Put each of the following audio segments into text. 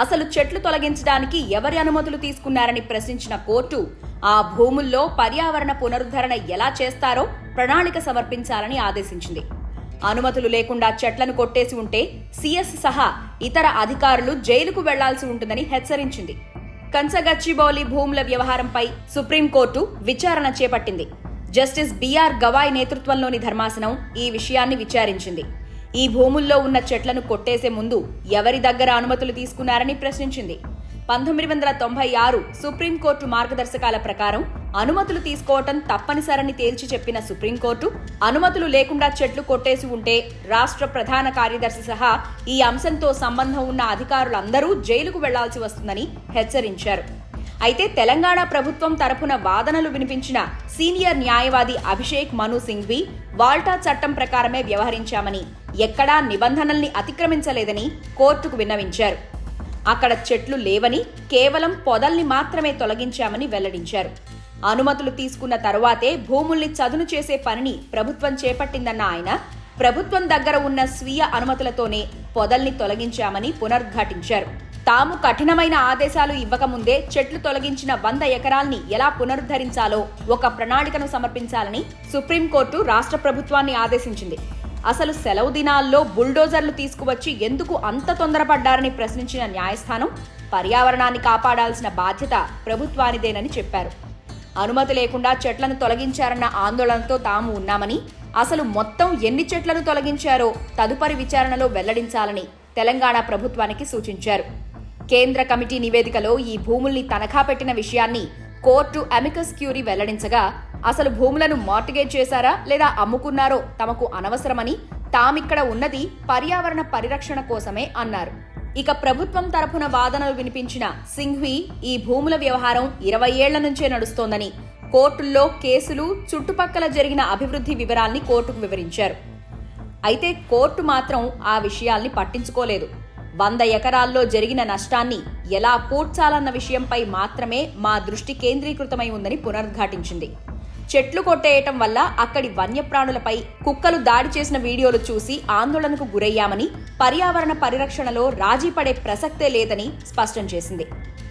అసలు చెట్లు తొలగించడానికి ఎవరి అనుమతులు తీసుకున్నారని ప్రశ్నించిన కోర్టు ఆ భూముల్లో పర్యావరణ పునరుద్ధరణ ఎలా చేస్తారో ప్రణాళిక సమర్పించాలని ఆదేశించింది. అనుమతులు లేకుండా చెట్లను కొట్టేసి ఉంటే సిఎస్ సహా ఇతర అధికారులు జైలుకు వెళ్ళాల్సి ఉంటుందని హెచ్చరించింది. కంచగచ్చిబౌలి భూముల వ్యవహారంపై సుప్రీంకోర్టు విచారణ చేపట్టింది. జస్టిస్ బిఆర్ గవాయ్ నేతృత్వంలోని ధర్మాసనం ఈ విషయాన్ని విచారించింది. ఈ భూముల్లో ఉన్న చెట్లను కొట్టేసే ముందు ఎవరి దగ్గర అనుమతులు తీసుకున్నారని ప్రశ్నించింది. పంతొమ్మిది వందల తొంభై ఆరు సుప్రీంకోర్టు మార్గదర్శకాల ప్రకారం అనుమతులు తీసుకోవటం తప్పనిసరని తేల్చి చెప్పిన సుప్రీంకోర్టు అనుమతులు లేకుండా చెట్లు కొట్టేసి ఉంటే రాష్ట్ర ప్రధాన కార్యదర్శి సహా ఈ అంశంతో సంబంధం ఉన్న అధికారులందరూ జైలుకు వెళ్ళాల్సి వస్తుందని హెచ్చరించారు. అయితే తెలంగాణ ప్రభుత్వం తరపున వాదనలు వినిపించిన సీనియర్ న్యాయవాది అభిషేక్ మను సింఘ్వి వాల్టా చట్టం ప్రకారమే వ్యవహరించామని ఎక్కడా నిబంధనల్ని అతిక్రమించలేదని కోర్టుకు విన్నవించారు. అక్కడ చెట్లు లేవని కేవలం పొదల్ని మాత్రమే తొలగించామని వెల్లడించారు. అనుమతులు తీసుకున్న తరువాతే భూముల్ని చదును చేసే పనిని ప్రభుత్వం చేపట్టిందన్న ఆయన ప్రభుత్వం దగ్గర ఉన్న స్వీయ అనుమతులతోనే పొదల్ని తొలగించామని పునరుద్ఘాటించారు. తాము కఠినమైన ఆదేశాలు ఇవ్వకముందే చెట్లు తొలగించిన వంద ఎకరాల్ని ఎలా పునరుద్ధరించాలో ఒక ప్రణాళికను సమర్పించాలని సుప్రీంకోర్టు రాష్ట్ర ప్రభుత్వాన్ని ఆదేశించింది. అసలు సెలవు దినాల్లో బుల్డోజర్లు తీసుకువచ్చి ఎందుకు అంత తొందరపడ్డారని ప్రశ్నించిన న్యాయస్థానం పర్యావరణాన్ని కాపాడాల్సిన బాధ్యత ప్రభుత్వానిదేనని చెప్పారు. అనుమతి లేకుండా చెట్లను తొలగించారన్న ఆందోళనతో తాము ఉన్నామని అసలు మొత్తం ఎన్ని చెట్లను తొలగించారో తదుపరి విచారణలో వెల్లడించాలని తెలంగాణ ప్రభుత్వానికి సూచించారు. కేంద్ర కమిటీ నివేదికలో ఈ భూముల్ని తనఖా పెట్టిన విషయాన్ని కోర్టు అమికస్ క్యూరీ వెల్లడించగా అసలు భూములను మార్టిగేజ్ చేశారా లేదా అమ్ముకున్నారో తమకు అనవసరమని తామిక్కడ ఉన్నది పర్యావరణ పరిరక్షణ కోసమే అన్నారు. ఇక ప్రభుత్వం తరపున వాదనలు వినిపించిన సింఘ్వి ఈ భూముల వ్యవహారం ఇరవై ఏళ్ళ నుంచే నడుస్తోందని కోర్టుల్లో కేసులు చుట్టుపక్కల జరిగిన అభివృద్ధి వివరాల్ని కోర్టుకు వివరించారు. అయితే కోర్టు మాత్రం ఆ విషయాల్ని పట్టించుకోలేదు. వంద ఎకరాల్లో జరిగిన నష్టాన్ని ఎలా పూడ్చాలన్న విషయంపై మాత్రమే మా దృష్టి కేంద్రీకృతమై ఉందని పునరుద్ఘాటించింది. చెట్లు కొట్టేయటం వల్ల అక్కడి వన్యప్రాణులపై కుక్కలు దాడి చేసిన వీడియోలు చూసి ఆందోళనకు గురయ్యామని పర్యావరణ పరిరక్షణలో రాజీ పడే ప్రసక్తే లేదని స్పష్టం చేసింది.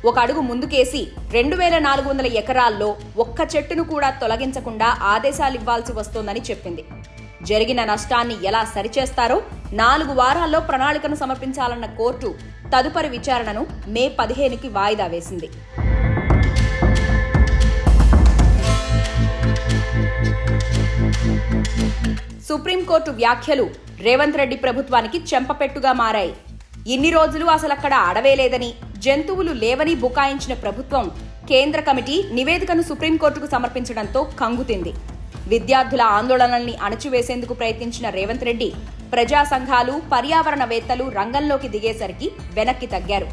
ఒక అడుగు ముందుకేసి రెండు వేల నాలుగు వందల ఎకరాల్లో ఒక్క చెట్టును కూడా తొలగించకుండా ఆదేశాలివ్వాల్సి వస్తోందని చెప్పింది. జరిగిన నష్టాన్ని ఎలా సరిచేస్తారో నాలుగు వారాల్లో ప్రణాళికను సమర్పించాలన్న కోర్టు తదుపరి విచారణను మే పదిహేనుకి వాయిదా వేసింది. సుప్రీంకోర్టు వ్యాఖ్యలు రేవంత్ రెడ్డి ప్రభుత్వానికి చెంపపెట్టుగా మారాయి. ఇన్ని రోజులు అసలక్కడ అడవే లేదని జంతువులు లేవని బుకాయించిన ప్రభుత్వం కేంద్ర కమిటీ నివేదికను సుప్రీంకోర్టుకు సమర్పించడంతో కంగుతింది. విద్యార్థుల ఆందోళనల్ని అణచివేసేందుకు ప్రయత్నించిన రేవంత్ రెడ్డి ప్రజా సంఘాలు పర్యావరణవేత్తలు రంగంలోకి దిగేసరికి వెనక్కి తగ్గారు.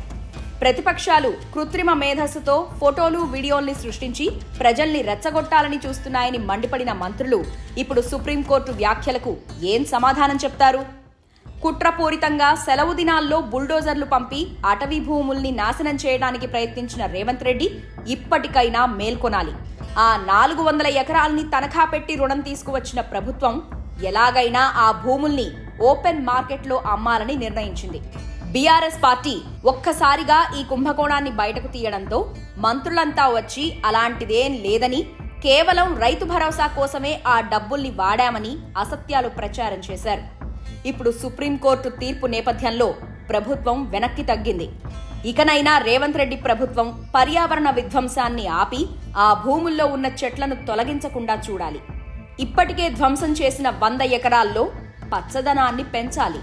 ప్రతిపక్షాలు కృత్రిమ మేధస్సుతో ఫోటోలు వీడియోల్ని సృష్టించి ప్రజల్ని రెచ్చగొట్టాలని చూస్తున్నాయని మండిపడిన మంత్రులు ఇప్పుడు సుప్రీంకోర్టు వ్యాఖ్యలకు ఏం సమాధానం చెప్తారు? కుట్రపూరితంగా సెలవు దినాల్లో బుల్డోజర్లు పంపి అటవీ భూముల్ని నాశనం చేయడానికి ప్రయత్నించిన రేవంత్ రెడ్డి ఇప్పటికైనా మేల్కొనాలి. ఆ నాలుగు వందల ఎకరాల్ని తనఖా పెట్టి రుణం తీసుకువచ్చిన ప్రభుత్వం ఎలాగైనా ఆ భూముల్ని ఓపెన్ మార్కెట్లో అమ్మాలని నిర్ణయించింది. బీఆర్ఎస్ పార్టీ ఒక్కసారిగా ఈ కుంభకోణాన్ని బయటకు తీయడంతో మంత్రులంతా వచ్చి అలాంటిదేం లేదని కేవలం రైతు భరోసా కోసమే ఆ డబ్బుల్ని వాడామని అసత్యాలు ప్రచారం చేశారు. ఇప్పుడు సుప్రీంకోర్టు తీర్పు నేపథ్యంలో ప్రభుత్వం వెనక్కి తగ్గింది. ఇకనైనా రేవంత్ రెడ్డి ప్రభుత్వం పర్యావరణ విధ్వంసాన్ని ఆపి ఆ భూముల్లో ఉన్న చెట్లను తొలగించకుండా చూడాలి. ఇప్పటికే ధ్వంసం చేసిన వంద ఎకరాల్లో పచ్చదనాన్ని పెంచాలి.